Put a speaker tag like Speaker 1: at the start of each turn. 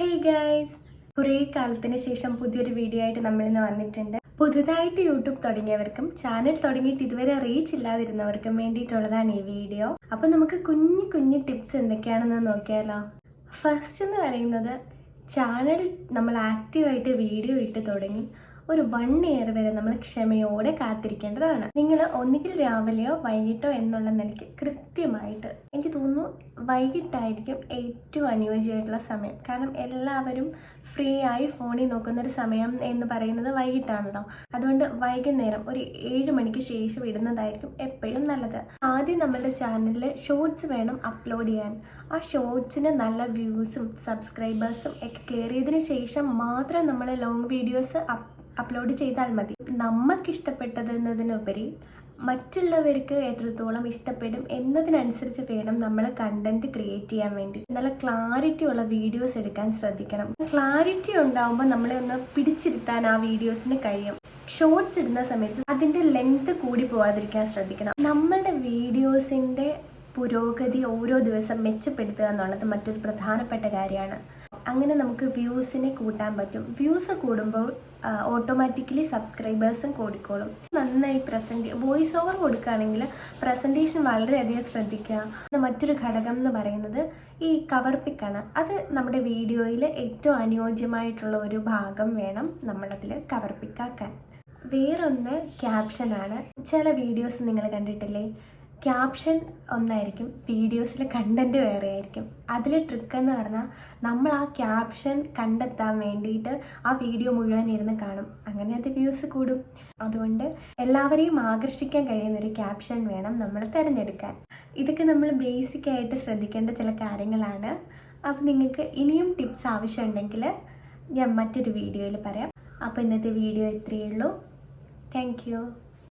Speaker 1: Hey guys കുറേ കാലത്തിന് ശേഷം പുതിയൊരു വീഡിയോ ആയിട്ട് നമ്മളിന്ന് വന്നിട്ടുണ്ട്. പുതുതായിട്ട് യൂട്യൂബ് തുടങ്ങിയവർക്കും ചാനൽ തുടങ്ങിയിട്ട് ഇതുവരെ റീച്ച് ഇല്ലാതിരുന്നവർക്കും വേണ്ടിയിട്ടുള്ളതാണ് ഈ വീഡിയോ അപ്പോൾ നമുക്ക് കുഞ്ഞു കുഞ്ഞു ടിപ്സ് എന്തൊക്കെയാണെന്ന് നോക്കിയാലോ. ഫസ്റ്റ് എന്ന് പറയുന്നത് ചാനൽ നമ്മൾ ആക്റ്റീവായിട്ട് വീഡിയോ ഇട്ട് തുടങ്ങി. ഒരു വൺ ഇയർ വരെ നമ്മൾ ക്ഷമയോടെ കാത്തിരിക്കേണ്ടതാണ്. നിങ്ങൾ ഒന്നുകിൽ രാവിലെയോ വൈകിട്ടോ എന്നുള്ള നിലയ്ക്ക് കൃത്യമായിട്ട് എനിക്ക് തോന്നുന്നു വൈകിട്ടായിരിക്കും ഏറ്റവും അനുയോജ്യമായിട്ടുള്ള സമയം. കാരണം എല്ലാവരും ഫ്രീ ആയി ഫോണിൽ നോക്കുന്ന ഒരു സമയം എന്ന് പറയുന്നത് വൈകിട്ടാണല്ലോ. അതുകൊണ്ട് വൈകുന്നേരം ഒരു ഏഴ് മണിക്ക് ശേഷം ഇടുന്നതായിരിക്കും എപ്പോഴും നല്ലത്. ആദ്യം നമ്മളുടെ ചാനലിൽ ഷോർട്സ് വേണം അപ്ലോഡ് ചെയ്യാൻ. ആ ഷോർട്സിന് നല്ല വ്യൂസും സബ്സ്ക്രൈബേഴ്സും ഒക്കെ കയറിയതിന് ശേഷം മാത്രം നമ്മൾ ലോങ് വീഡിയോസ് അപ്ലോഡ് ചെയ്താൽ മതി. നമുക്ക് ഇഷ്ടപ്പെട്ടതെന്നതിനുപരി മറ്റുള്ളവർക്ക് എത്രത്തോളം ഇഷ്ടപ്പെടും എന്നതിനനുസരിച്ച് വേണം നമ്മൾ കണ്ടന്റ് ക്രിയേറ്റ് ചെയ്യാൻ വേണ്ടി. നല്ല ക്ലാരിറ്റി ഉള്ള വീഡിയോസ് എടുക്കാൻ ശ്രദ്ധിക്കണം. ക്ലാരിറ്റി ഉണ്ടാവുമ്പോൾ നമ്മളെ ഒന്ന് പിടിച്ചിരുത്താൻ ആ വീഡിയോസിന് കഴിയും. ഷോർട്സ് ഇടുന്ന സമയത്ത് അതിന്റെ ലെങ്ത് കൂടി പോവാതിരിക്കാൻ ശ്രദ്ധിക്കണം. നമ്മളുടെ വീഡിയോസിന്റെ പുരോഗതി ഓരോ ദിവസം മെച്ചപ്പെടുത്തുക എന്നുള്ളത് മറ്റൊരു പ്രധാനപ്പെട്ട കാര്യമാണ്. അങ്ങനെ നമുക്ക് വ്യൂസിനെ കൂട്ടാൻ പറ്റും. വ്യൂസ് കൂടുമ്പോൾ ഓട്ടോമാറ്റിക്കലി സബ്സ്ക്രൈബേഴ്സും കൂടിക്കോളും. നന്നായി പ്രസന്റ് വോയിസ് ഓവർ കൊടുക്കുകയാണെങ്കിൽ പ്രസന്റേഷൻ വളരെയധികം ശ്രദ്ധിക്കുക. മറ്റൊരു ഘടകം എന്ന് പറയുന്നത് ഈ കവർ പിക്കാണ് അത് നമ്മുടെ വീഡിയോയിൽ ഏറ്റവും അനുയോജ്യമായിട്ടുള്ള ഒരു ഭാഗം വേണം നമ്മളതിൽ കവർ പിക്കാക്കാൻ വേറൊന്ന് ക്യാപ്ഷനാണ് ചില വീഡിയോസ് നിങ്ങൾ കണ്ടിട്ടില്ലേ? ക്യാപ്ഷൻ ഒന്നായിരിക്കും വീഡിയോസിലെ കണ്ടന്റ് വേറെ ആയിരിക്കും. അതിൽ ട്രിക്ക് എന്ന് പറഞ്ഞാൽ നമ്മൾ ആ ക്യാപ്ഷൻ കണ്ടെത്താൻ വേണ്ടിയിട്ട് ആ വീഡിയോ മുഴുവൻ ഇരുന്ന് കാണും. അങ്ങനെ അത് വ്യൂസ് കൂടും. അതുകൊണ്ട് എല്ലാവരെയും ആകർഷിക്കാൻ കഴിയുന്ന ഒരു ക്യാപ്ഷൻ വേണം നമ്മൾ തിരഞ്ഞെടുക്കാൻ. ഇതൊക്കെ നമ്മൾ ബേസിക് ആയിട്ട് ശ്രദ്ധിക്കേണ്ട ചില കാര്യങ്ങളാണ്. അപ്പം നിങ്ങൾക്ക് ഇനിയും ടിപ്സ് ആവശ്യമുണ്ടെങ്കിൽ ഞാൻ മറ്റൊരു വീഡിയോയിൽ പറയാം. അപ്പോൾ ഇന്നത്തെ വീഡിയോ ഇത്രയേ ഉള്ളൂ. താങ്ക്